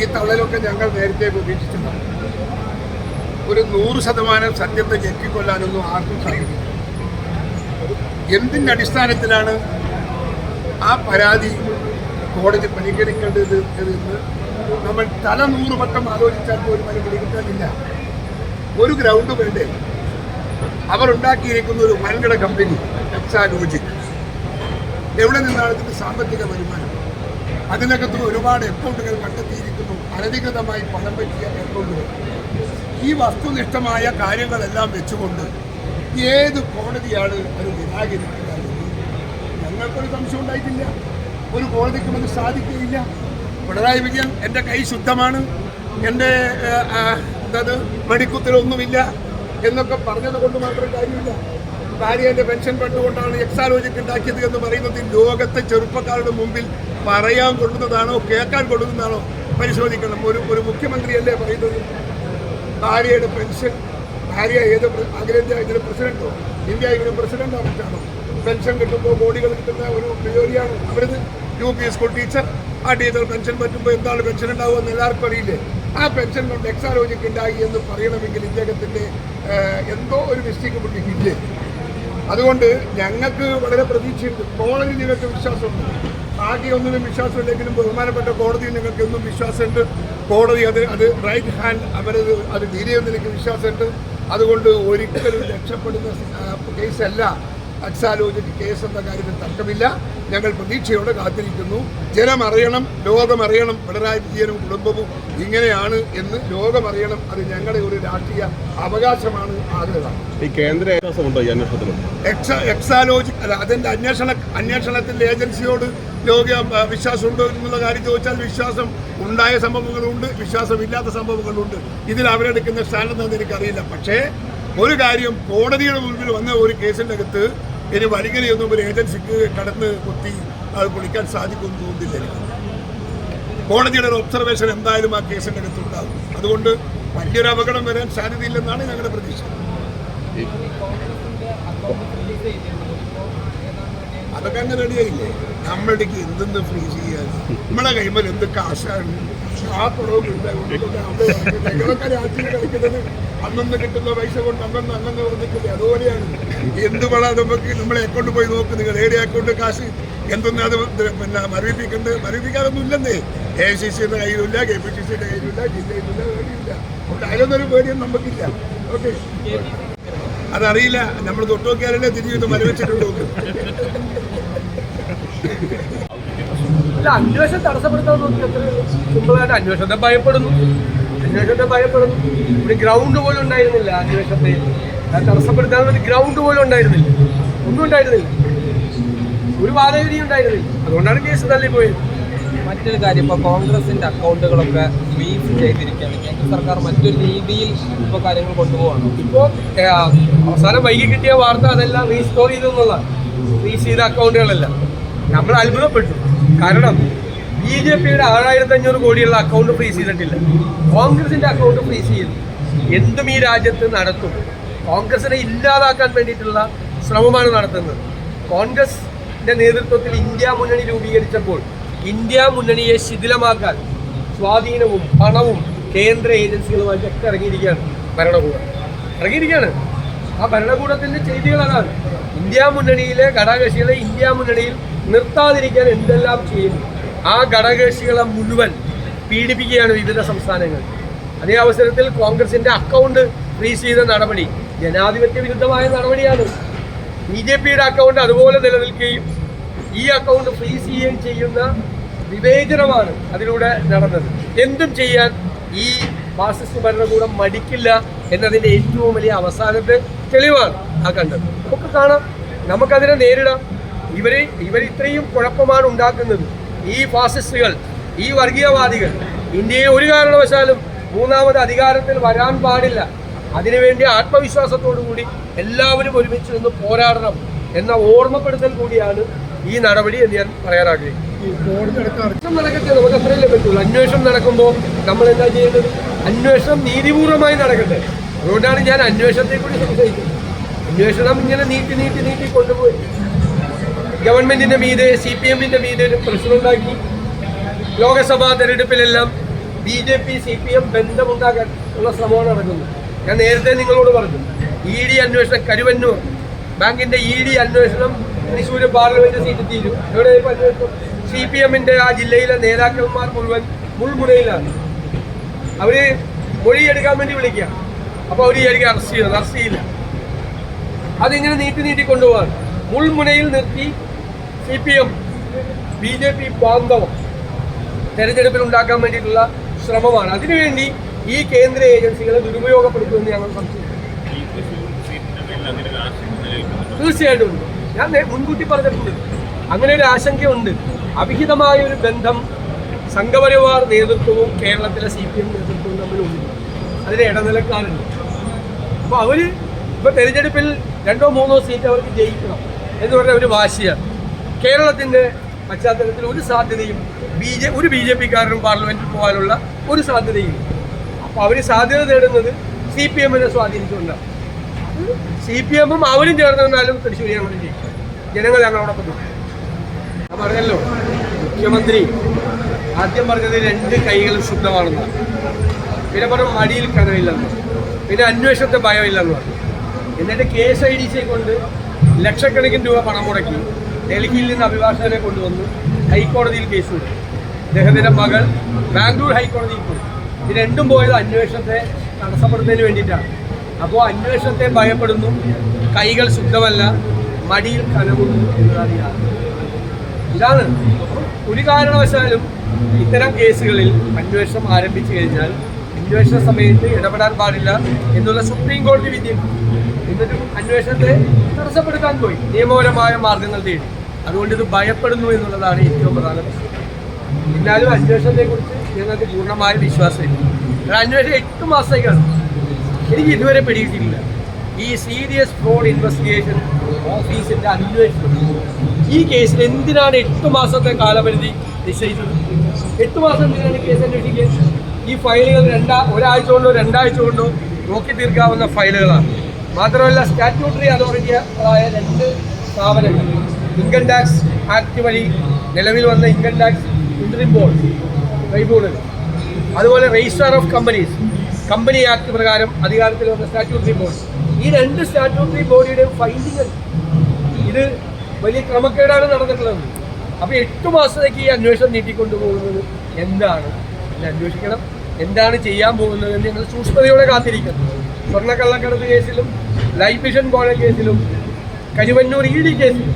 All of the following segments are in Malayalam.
ഈ തള്ളലൊക്കെ ഞങ്ങൾ നേരത്തെ ഉപേക്ഷിച്ചിട്ടുണ്ട്. ഒരു നൂറ് ശതമാനം സത്യത്തെ ഞെക്കിക്കൊല്ലാനൊന്നും ആർക്കും സാധിക്കില്ല. എന്തിന്റെ അടിസ്ഥാനത്തിലാണ് ആ പരാതി കോടതി പരിഗണിക്കേണ്ടത് എന്ന് നമ്മൾ തല നൂറ് വട്ടം ആലോചിച്ചാൽ പോലും അതിന് പിടികിട്ടാനില്ല ഒരു ഗ്രൗണ്ട് വേണ്ടേ? അവർ ഉണ്ടാക്കിയിരിക്കുന്ന ഒരു വൻകിട കമ്പനി എക്സാ ലോജിക് എവിടെ നിന്നാണ് ഇതിന്റെ സാമ്പത്തിക വരുമാനം? അതിനകത്ത് ഒരുപാട് അക്കൗണ്ടുകൾ കണ്ടെത്തിയിരിക്കുന്നു. അനധികൃതമായി പണം പറ്റിയ അക്കൗണ്ടുകൾ ഈ വസ്തുനിഷ്ഠമായ കാര്യങ്ങളെല്ലാം വെച്ചുകൊണ്ട് ഏത് കോടതിയാണ് അത് നിരാകരിക്കുന്നത്? ഞങ്ങൾക്കൊരു സംശയം ഉണ്ടായിട്ടില്ല. ഒരു കോടതിക്കും അത് സാധിക്കുകയില്ല. പിണറായി വിജയൻ എന്റെ കൈ ശുദ്ധമാണ്. എന്റെ എന്തത്? വെടിക്കുത്തലൊന്നുമില്ല എന്നൊക്കെ പറഞ്ഞത് കൊണ്ട് മാത്രം കാര്യമില്ല. ഭാര്യ എന്റെ പെൻഷൻ പെട്ടുകൊണ്ടാണ് എക്സാലോജിക്ക് ഉണ്ടാക്കിയത് എന്ന് പറയുന്നത് ലോകത്തെ ചെറുപ്പക്കാരുടെ മുമ്പിൽ പറയാൻ കൊള്ളുന്നതാണോ കേൾക്കാൻ കൊള്ളുന്നതാണോ പരിശോധിക്കണം. ഒരു ഒരു മുഖ്യമന്ത്രിയല്ലേ പറയുന്നത്? ഭാര്യയുടെ പെൻഷൻ ഭാര്യ ഏത് അഖിലേന്ത്യാ ഇതിന് പ്രസിഡന്റോ? ഇന്ത്യ ഇതിന് പ്രസിഡന്റോ മറ്റാണോ പെൻഷൻ കിട്ടുമ്പോൾ കോടികൾ കിട്ടുന്ന ഒരു ജോലിയാണ് അവരത് യു പി സ്കൂൾ ടീച്ചർ ആ ടീച്ചർ പെൻഷൻ പറ്റുമ്പോൾ എന്താണ് പെൻഷൻ ഉണ്ടാവുമെന്ന് എല്ലാവർക്കും അറിയില്ലേ? ആ പെൻഷൻ കൊണ്ട് എക്സാലോജിക്ക് ഉണ്ടായി എന്ന് പറയണമെങ്കിൽ ഇദ്ദേഹത്തിന്റെ എന്തോ ഒരു മിസ്റ്റേക്ക് പുള്ളിക്കില്ലേ അതുകൊണ്ട് ഞങ്ങൾക്ക് വളരെ പ്രതീക്ഷയുണ്ട്. കോളേജ് നിങ്ങൾക്ക് വിശ്വാസമുണ്ട്. ബാക്കി ഒന്നിനും വിശ്വാസമില്ലെങ്കിലും ബഹുമാനപ്പെട്ട കോടതിയിൽ നിങ്ങൾക്ക് എന്നും വിശ്വാസമുണ്ട്. കോടതി അത് അത് റൈറ്റ് ഹാൻഡ് അവരത് അത് തിരിയുമെന്ന് എനിക്ക് വിശ്വാസമുണ്ട്. അതുകൊണ്ട് ഒരിക്കലും രക്ഷപ്പെടുന്ന കേസല്ല അക്സാലോചിക്ക് കേസ് എന്ന കാര്യത്തിൽ തർക്കമില്ല. ഞങ്ങൾ പ്രതീക്ഷയോടെ കാത്തിരിക്കുന്നു. ജനം അറിയണം ലോകമറിയണം പിണറായി വിജയനും കുടുംബവും ഇങ്ങനെയാണ് എന്ന് ലോകമറിയണം അത് ഞങ്ങളുടെ ഒരു രാഷ്ട്രീയ അവകാശമാണ് ആഗ്രഹം. ഈ കേന്ദ്ര എക്സാലോജി അല്ല അതിന്റെ അന്വേഷണ അന്വേഷണത്തിന്റെ ഏജൻസിയോട് ലോക വിശ്വാസമുണ്ടോ എന്നുള്ള കാര്യം ചോദിച്ചാൽ വിശ്വാസം ഉണ്ടായ സംഭവങ്ങളുണ്ട് വിശ്വാസമില്ലാത്ത സംഭവങ്ങളുണ്ട്. ഇതിൽ അവരെടുക്കുന്ന സ്റ്റാൻഡ് എന്താണെന്ന് എനിക്കറിയില്ല. പക്ഷേ ഒരു കാര്യം കോടതിയുടെ മുമ്പിൽ വന്ന ഒരു കേസിന്റെ അകത്ത് ഇനി വരികയൊന്നും ഒരു ഏജൻസിക്ക് കടന്ന് കുത്തി അത് പൊളിക്കാൻ സാധിക്കുമെന്ന് തോന്നുന്നില്ല. കോടതിയുടെ ഒരു ഒബ്സർവേഷൻ എന്തായാലും ആ കേസിന്റെ അകത്ത് ഉണ്ടാകും അതുകൊണ്ട് വലിയൊരു അപകടം വരാൻ സാധ്യതയില്ലെന്നാണ് ഞങ്ങളുടെ പ്രതീക്ഷ. അതൊക്കെ അങ്ങ് റെഡിയായില്ലേ നമ്മളുടെ എന്തെന്ന് ഫ്രീ ചെയ്യാൻ? നമ്മളെ കൈമൽ എന്ത് കാശാണ്? ഇല്ല. ഞങ്ങളൊക്കെ രാത്രി കളിക്കുന്നത് അന്നന്ന് കിട്ടുന്ന പൈസ കൊണ്ട് അന്നന്ന് അന്നന്ന് പറഞ്ഞിട്ടില്ലേ അതുപോലെയാണ്. എന്ത് പണ നമുക്ക് നമ്മളെ അക്കൗണ്ട് പോയി നോക്ക്. നിങ്ങൾ ഏടെ അക്കൗണ്ട് കാശ്? എന്തൊന്നും അത് പിന്നെ മരവിപ്പിക്കണ്ട്? മരവിപ്പിക്കാതൊന്നും ഇല്ലെന്നേ. എ സി സിയുടെ കയ്യിലില്ല കെ പി സി സിയുടെ കയ്യിലില്ല ജില്ലയിലില്ല പേടിയില്ല അതുകൊണ്ട് അതിലൊന്നൊരു പേടിയൊന്നും നമുക്കില്ല. ഓക്കെ? അതറിയില്ല. നമ്മൾ തൊട്ടു നോക്കിയാലല്ലേ തിരിഞ്ഞു മരവിച്ചിട്ടുള്ളൂ. അന്വേഷണം തടസ്സപ്പെടുത്താൻ നോക്കി അത്ര സിമ്പിളായിട്ട് അന്വേഷണത്തെ ഭയപ്പെടുന്നു. അന്വേഷണത്തെ ഭയപ്പെടുന്നു. ഒരു ഗ്രൗണ്ട് പോലും ഉണ്ടായിരുന്നില്ല അന്വേഷണത്തെ. തടസ്സപ്പെടുത്താൻ ഒരു ഗ്രൗണ്ട് പോലും ഉണ്ടായിരുന്നില്ല. ഒന്നും ഉണ്ടായിരുന്നില്ല. ഒരു വാദഗതി ഉണ്ടായിരുന്നില്ല. അതുകൊണ്ടാണ് കേസ് തള്ളിപ്പോയത്. മറ്റൊരു കാര്യം ഇപ്പോൾ കോൺഗ്രസിന്റെ അക്കൗണ്ടുകളൊക്കെ ഫ്രീസ് ചെയ്തിരിക്കുകയാണ്. കേന്ദ്ര സർക്കാർ മറ്റൊരു രീതിയിൽ ഇപ്പോൾ കാര്യങ്ങൾ കൊണ്ടുപോകണം ഇപ്പോൾ അവസാനം വൈകി കിട്ടിയ വാർത്ത അതെല്ലാം റീസ്റ്റോർ ചെയ്തു എന്നുള്ളതാണ്. ഫ്രീസ് ചെയ്ത അക്കൗണ്ടുകളെല്ലാം നമ്മൾ അത്ഭുതപ്പെട്ടു. കാരണം ബി ജെ പിയുടെ ആറായിരത്തി അഞ്ഞൂറ് കോടിയുള്ള അക്കൗണ്ട് ഫ്രീസ് ചെയ്തിട്ടില്ല. കോൺഗ്രസിന്റെ അക്കൗണ്ട് ഫ്രീസ് ചെയ്തു എന്തും ഈ രാജ്യത്ത് നടത്തും. കോൺഗ്രസിനെ ഇല്ലാതാക്കാൻ വേണ്ടിയിട്ടുള്ള ശ്രമമാണ് നടത്തുന്നത്. കോൺഗ്രസിന്റെ നേതൃത്വത്തിൽ ഇന്ത്യ മുന്നണി രൂപീകരിച്ചപ്പോൾ ഇന്ത്യ മുന്നണിയെ ശിഥിലമാക്കാൻ സ്വാധീനവും പണവും കേന്ദ്ര ഏജൻസികളുമായിട്ടൊക്കെ ഇറങ്ങിയിരിക്കുകയാണ് ഭരണകൂടം. ഇറങ്ങിയിരിക്കുകയാണ്. ആ ഭരണകൂടത്തിന്റെ ചെയ്തികളാണ് ഇന്ത്യ മുന്നണിയിലെ ഘടകകക്ഷികളെ ഇന്ത്യ മുന്നണിയിൽ നിർത്താതിരിക്കാൻ എന്തെല്ലാം ചെയ്യുന്നു ആ ഘടകകക്ഷികളെ മുഴുവൻ പീഡിപ്പിക്കുകയാണ് വിവിധ സംസ്ഥാനങ്ങൾ. അതേ അവസരത്തിൽ കോൺഗ്രസിന്റെ അക്കൗണ്ട് ഫ്രീസ് ചെയ്ത നടപടി ജനാധിപത്യ വിരുദ്ധമായ നടപടിയാണ്. ബി ജെ പിയുടെ അക്കൗണ്ട് അതുപോലെ നിലനിൽക്കുകയും ഈ അക്കൗണ്ട് ഫ്രീസ് ചെയ്യുകയും ചെയ്യുന്ന വിവേചനമാണ് അതിലൂടെ നടന്നത്. എന്തും ചെയ്യാൻ ഈ ഫാസിസ്റ്റ് ഭരണകൂടം മടിക്കില്ല എന്നതിന്റെ ഏറ്റവും വലിയ അവസാനത്തെ തെളിവാണ് ആ കണ്ടത്. നമുക്ക് കാണാം. നമുക്കതിനെ നേരിടാം. ഇവർ ഇവർ ഇത്രയും കുഴപ്പമാണ് ഉണ്ടാക്കുന്നത്. ഈ ഫാസിസ്റ്റുകൾ ഈ വർഗീയവാദികൾ ഇന്ത്യയെ ഒരു കാരണവശാലും മൂന്നാമത് അധികാരത്തിൽ വരാൻ പാടില്ല. അതിനുവേണ്ടി ആത്മവിശ്വാസത്തോടു കൂടി എല്ലാവരും ഒരുമിച്ച് നിന്ന് പോരാടണം എന്ന ഓർമ്മപ്പെടുത്തൽ കൂടിയാണ് ഈ നടപടി എന്ന് ഞാൻ പറയാൻ ആഗ്രഹിക്കുന്നു. അന്വേഷണം നടക്കട്ടെ നമുക്ക് അത്രയല്ലേ പറ്റുള്ളൂ. അന്വേഷണം നടക്കുമ്പോൾ നമ്മൾ എന്താ ചെയ്യേണ്ടത്? അന്വേഷണം നീതിപൂർവമായി നടക്കട്ടെ. അതുകൊണ്ടാണ് ഞാൻ അന്വേഷണത്തെ കൂടി സംശയിക്കുന്നത് അന്വേഷണം ഇങ്ങനെ നീട്ടി നീട്ടി നീട്ടി കൊണ്ടുപോയി. ഗവൺമെന്റിന്റെ മീതെ സി പി എമ്മിന്റെ മീതെ ഒരു പ്രശ്നമുണ്ടാക്കി. Lok Sabha തെരഞ്ഞെടുപ്പിലെല്ലാം B J P C P M ബന്ധമുണ്ടാക്കാൻ ഉള്ള ശ്രമമാണ് നടക്കുന്നത്. ഞാൻ നേരത്തെ നിങ്ങളോട് പറഞ്ഞു ഇ ഡി അന്വേഷണം കരുവന്നൂർ. ബാങ്കിന്റെ ഇ ഡി അന്വേഷണം തൃശ്ശൂർ പാർലമെന്റ് സീറ്റ് തീരും. എവിടെ സി പി എമ്മിന്റെ ആ ജില്ലയിലെ നേതാക്കന്മാർ മുഴുവൻ മുൾമുനയിലാണ്. അവർ മൊഴിയെടുക്കാൻ വേണ്ടി വിളിക്കുക അപ്പോൾ അവർ വിചാരിക്കും അറസ്റ്റ് ചെയ്യുന്നത് അറസ്റ്റ് ചെയ്യില്ല. അതിങ്ങനെ നീട്ടി നീട്ടി കൊണ്ടുപോകാൻ മുൾമുനയിൽ നിർത്തി C P M B J P ബാന്ധവം തെരഞ്ഞെടുപ്പിൽ ഉണ്ടാക്കാൻ വേണ്ടിയിട്ടുള്ള ശ്രമമാണ്. അതിനുവേണ്ടി ഈ കേന്ദ്ര ഏജൻസികളെ ദുരുപയോഗപ്പെടുത്തുമെന്ന് ഞങ്ങൾ സംശയിക്കുന്നു. തീർച്ചയായിട്ടും. ഞാൻ മുൻകൂട്ടി പറഞ്ഞിട്ടുണ്ട്. അങ്ങനെ ഒരു ആശങ്കയുണ്ട്. അവിഹിതമായ ഒരു ബന്ധം സംഘപരിവാർ നേതൃത്വവും കേരളത്തിലെ സി പി എം നേതൃത്വവും തമ്മിലുണ്ട്. അതിന് ഇടനിലക്കാരുണ്ട്. അപ്പോൾ അവർ ഇപ്പോൾ തെരഞ്ഞെടുപ്പിൽ രണ്ടോ മൂന്നോ സീറ്റ് അവർക്ക് ജയിക്കണം എന്ന് പറഞ്ഞ ഒരു വാശിയാണ്. കേരളത്തിന്റെ പശ്ചാത്തലത്തിൽ ഒരു സാധ്യതയും ബി ജെ ഒരു ബി ജെ പിക്കാരനും പാർലമെന്റിൽ പോകാനുള്ള ഒരു സാധ്യതയും അപ്പോൾ അവർ സാധ്യത തേടുന്നത് സി പി എമ്മിനെ സ്വാധീനിച്ചുകൊണ്ടാണ്. സി പി എമ്മും അവരും ചേർന്ന് തൃശ്ശൂർ ഞങ്ങൾ ജയിക്കും. ജനങ്ങൾ ഞങ്ങളോടൊപ്പം. ഞാൻ പറഞ്ഞല്ലോ മുഖ്യമന്ത്രി ആദ്യം പറഞ്ഞത് രണ്ട് കൈകൾ ശുദ്ധമാണെന്ന് പിന്നെ പറഞ്ഞു മടിയിൽ കനമില്ലെന്ന് പിന്നെ അന്വേഷണത്തെ ഭയമില്ലെന്ന് പറഞ്ഞു. എന്നിട്ട് കെ എസ് ഐ ഡി സിയെ കൊണ്ട് ലക്ഷക്കണക്കിന് രൂപ പണം മുടക്കി ഡൽഹിയിൽ നിന്ന് അഭിഭാഷകരെ കൊണ്ടുവന്നു ഹൈക്കോടതിയിൽ കേസ് കൊടുത്തു. അദ്ദേഹത്തിന്റെ മകൾ ബാംഗ്ലൂർ ഹൈക്കോടതിയിൽ പോയി. ഇത് രണ്ടും പോയത് അന്വേഷണത്തെ തടസ്സപ്പെടുന്നതിന് വേണ്ടിയിട്ടാണ്. അപ്പോൾ അന്വേഷണത്തെ ഭയപ്പെടുന്നു. കൈകൾ ശുദ്ധമല്ല മടിയിൽ കനവുന്നു എന്നതാണ് ഇതാണ്. ഒരു കാരണവശാലും ഇത്തരം കേസുകളിൽ അന്വേഷണം ആരംഭിച്ചു കഴിഞ്ഞാൽ അന്വേഷണ സമയത്ത് ഇടപെടാൻ പാടില്ല എന്നുള്ള സുപ്രീം കോടതി വിധി. എന്നിട്ടും അന്വേഷണത്തെ തടസ്സപ്പെടുത്താൻ പോയി. നിയമപരമായ മാർഗങ്ങൾ തേടി. അതുകൊണ്ട് ഇത് ഭയപ്പെടുന്നു എന്നുള്ളതാണ് ഏറ്റവും പ്രധാന എന്നാലും അന്വേഷണത്തെക്കുറിച്ച് ഞങ്ങൾക്ക് പൂർണമായ വിശ്വാസമില്ല. കാരണം അന്വേഷണം എട്ട് മാസത്തേക്കാണ് എനിക്ക് ഇതുവരെ പിടിയിട്ടില്ല ഈ സീരിയസ് ഫ്രോഡ് ഇൻവെസ്റ്റിഗേഷൻ ഓഫീസിന്റെ അന്വേഷണം. ഈ കേസിൽ എന്തിനാണ് എട്ട് മാസത്തെ കാലപരിധി നിശ്ചയിച്ചത്? എട്ട് മാസം എന്തിനാണ് കേസ് അന്വേഷിക്കുക ഈ ഫയലുകൾ രണ്ടാ ഒരാഴ്ച കൊണ്ടോ രണ്ടാഴ്ച കൊണ്ടോ നോക്കി തീർക്കാവുന്ന ഫയലുകളാണ് മാത്രമല്ല സ്റ്റാറ്റ്യൂട്ടറി അതോറിറ്റിയായ രണ്ട് സ്ഥാപനങ്ങൾ ഇൻകം ടാക്സ് ആക്ട് വഴി നിലവിൽ വന്ന income tax interim board tribunal അതുപോലെ registrar of companies company act പ്രകാരം അധികാരത്തിൽ വന്ന സ്റ്റാറ്റ്യൂട്ടറി ബോർഡ് ഈ രണ്ട് സ്റ്റാറ്റ്യൂട്ടറി ബോഡിയുടെ ഫൈൻഡിങ് ഇത് വലിയ ക്രമക്കേടാണ് നടന്നിട്ടുള്ളത്. അപ്പോൾ എട്ട് മാസത്തേക്ക് ഈ അന്വേഷണം നീട്ടിക്കൊണ്ടുപോകുന്നത് എന്താണ്? അന്വേഷിക്കണം. എന്താണ് ചെയ്യാൻ പോകുന്നത് എന്ന് ഞങ്ങൾ സൂക്ഷ്മതയോടെ കാത്തിരിക്കുന്നു. സ്വർണക്കള്ളക്കടത്ത് കേസിലും ലൈഫ് മിഷൻ കോഴ കേസിലും കരുവന്നൂർ ഇ ഡി കേസിലും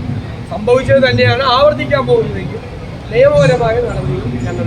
സംഭവിച്ചത് തന്നെയാണ് ആവർത്തിക്കാൻ പോകുന്നതെങ്കിൽ നിയമപരമായ നടപടികൾ ഞങ്ങൾ